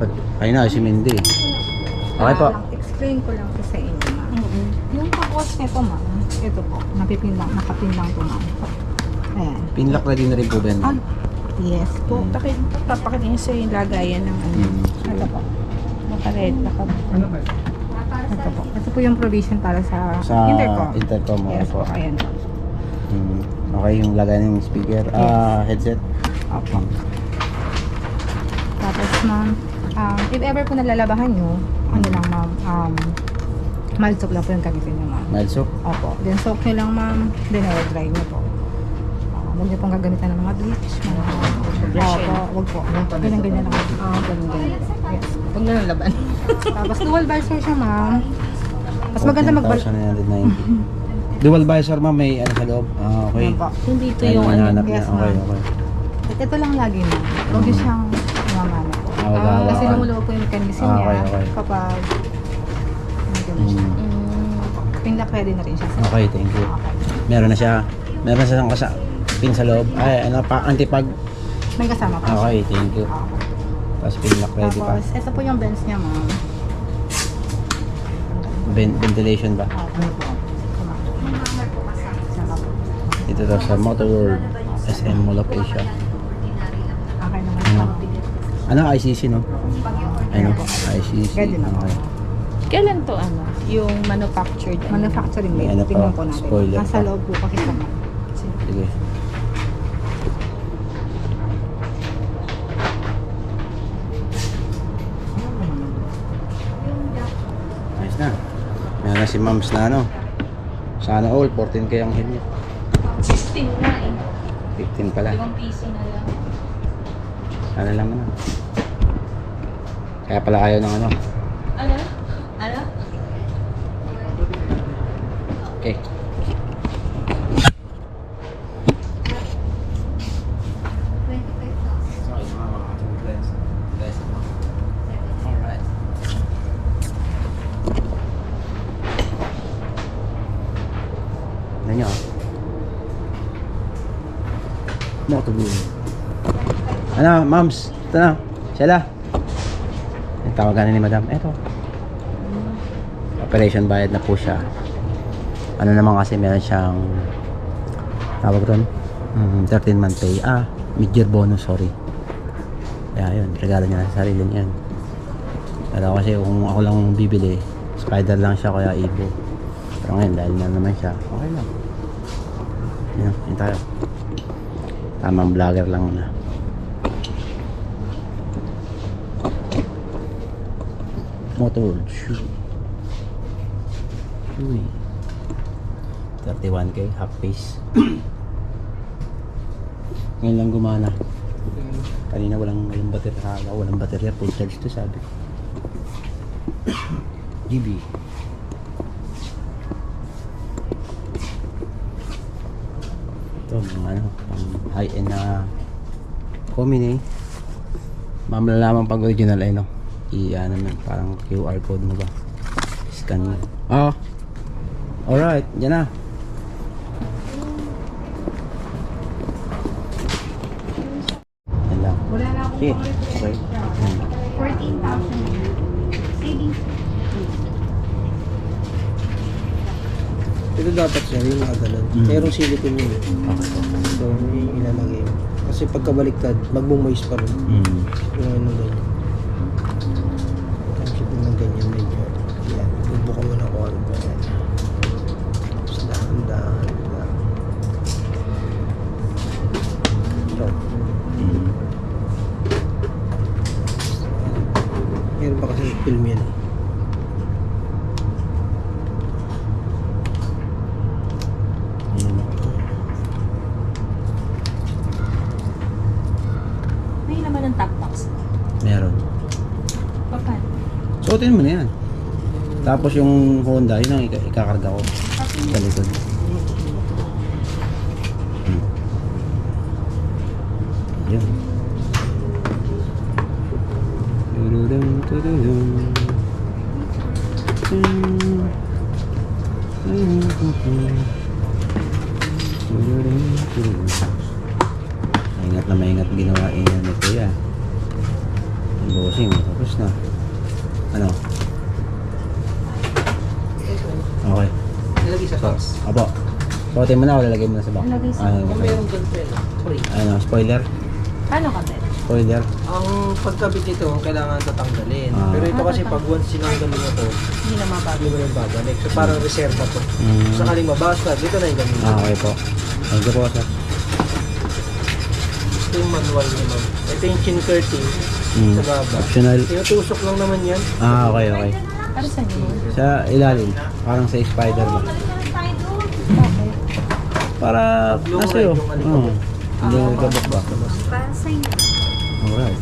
dapat. Ayun na, si Mindy. Okay po. Ah, explain ko lang po sa inyo, ma'am. Yung pakos nito, ma'am, ito po, napipin lang, nakapin lang po, ma'am. Ayan. Pinlock ready na rin po, Ben. Ah, yes po. Mm. Pakit, sa yung lagayan ng ano. Mm. Ito po. Naka-red, naka... Ito po. Ito po yung provision para sa, Sa intercom. intercom, Yes po. po, ayan po. Mm. Okay, yung lagay ng speaker, ah, headset. Opo. Tapos, ma'am, um, if ever po nalalabahan nyo, ano lang, ma'am, um, mild soap lang po yung gamitin nyo, ma'am. Mild soap. Opo. Then soak nyo lang, ma'am. Then air dry nyo po. Uh, huwag nyo pong gagamitan ng mga bleach. Mga... Opo, wag po. Ganyan, ganyan lang. Oo, ganyan, ganyan. Yes. Huwag na laban. Tapos dual visor siya, ma'am. Mas maganda magbal... 14,990. Dual visor ma'am, may ano sa loob. Ah, okay. Ano po. Hindi ito yung ano. yes, Okay, ma'am. okay. Ito lang lagi, ma'am. Huwag nyo siyang. Ah, wag Ah, hawakan. Kasi lumuluwa po yung mechanism Ah, niya okay, okay. kapag ganun siya. Mm. Mm, Pinlock ready na rin siya. Okay, thank you. Okay. Meron na siya. Meron na siyang kasa pin sa loob. Ay, ano pa, antipag. May kasama pa. Okay, thank you. Okay. Tapos pinlock ready pa. Tapos, ito po yung bench niya, ma'am. Ven- ventilation ba? Okay po. Sama po. Dito daw sa Motor World. SM Mall of Asia. Okay naman Ano? po. Ano, ICC no? Ano? ICC. Pwede na. Okay. Kailan to ano? Yung manufactured ano? Manufacturing May date. ano pa, Tingnan po natin. spoiler Nasa pa. loob po kasi sa Sige. Nice na. Meron na si Mams na ano. Sana all, 14k ang head niya. 16 na eh. 15 pala. Limang piso na lang. Sana lang naman. Kaya pala ayaw ng ano. Ano? Ano? Okay. Alright. Ano nyo? Motorboom. Ano, mams? Ito na. Sila. Yung tawagan ni madam. Eto. Operation bayad na po siya. Ano naman kasi meron siyang tawag doon? Mm, 13 month pay. Ah, mid-year bonus, sorry. Kaya yun, regalo niya sa sarili niya. Pero kasi kung ako lang bibili, spider lang siya kaya ibo. Pero ngayon, dahil na naman siya, okay lang. Yun, yun tayo. Tamang vlogger lang na. Motor shoe. Uy. 31k, half face. Ngayon lang gumana. Kanina walang walang baterya, ko walang baterya, full charge to sabi. GB. Ito, mga ano, pang high-end na Komine. Mamalaman pag original ay no. I ano na, parang QR code mo ba? Scan mo. Oh. Alright, yan na. Yan lang. Wala na akong Sige, okay. Hmm. 14,000. Savings. Ito dapat sir, yung mga ganun. Mm. Merong silicone yun. eh. Okay. So, ilalagay. Kasi pagkabaliktad, magmumoist pa rin. Hmm. Yung ano ganyan. Pagkakit mo ng ganyan medyo. Yan. Bubuka mo na kung ano ba yan. Tapos dahan, dahan, dahan. Ito. Hmm. Meron pa kasi film yan eh. Yan. May naman ng top box. Meron. Papan. Suotin mo na yan. Tapos yung Honda, yun ang ika- ikakarga ko. Sa likod. Hmm. Yun. Tururung. Hmm. Tururung, tururung. Maingat na maingat ginawa niya ni Kuya. Bossing, tapos na. Ano? Okay. Nilagay sa box. Apo. Suotin mo na o lalagay mo na sa box? Lalagay sa- Ano, Kung meron doon ano, spoiler? Paano ka, Ben? Spoiler? Ang pagkabit nito, kailangan tatanggalin. Ah. Pero ito Ah, kasi pag once sinanggalin mo to, Hindi na mabago. hindi mo na yung babalik. So parang reserva to. Mm. Sakaling mabasag, dito na yung gamitin. Ah, okay po. Thank you po, sir. Ito yung manual niya, ma'am. Ito yung chin curtain Mm. sa baba. Optional. Tinutusok lang naman yan. Ah, okay, okay. Para sa inyo? Sa ilalim, parang sa spider ba? Okay. Para, Long nasa iyo. Oo. Hindi Ah, nagkabok ba? Para sa inyo. Alright.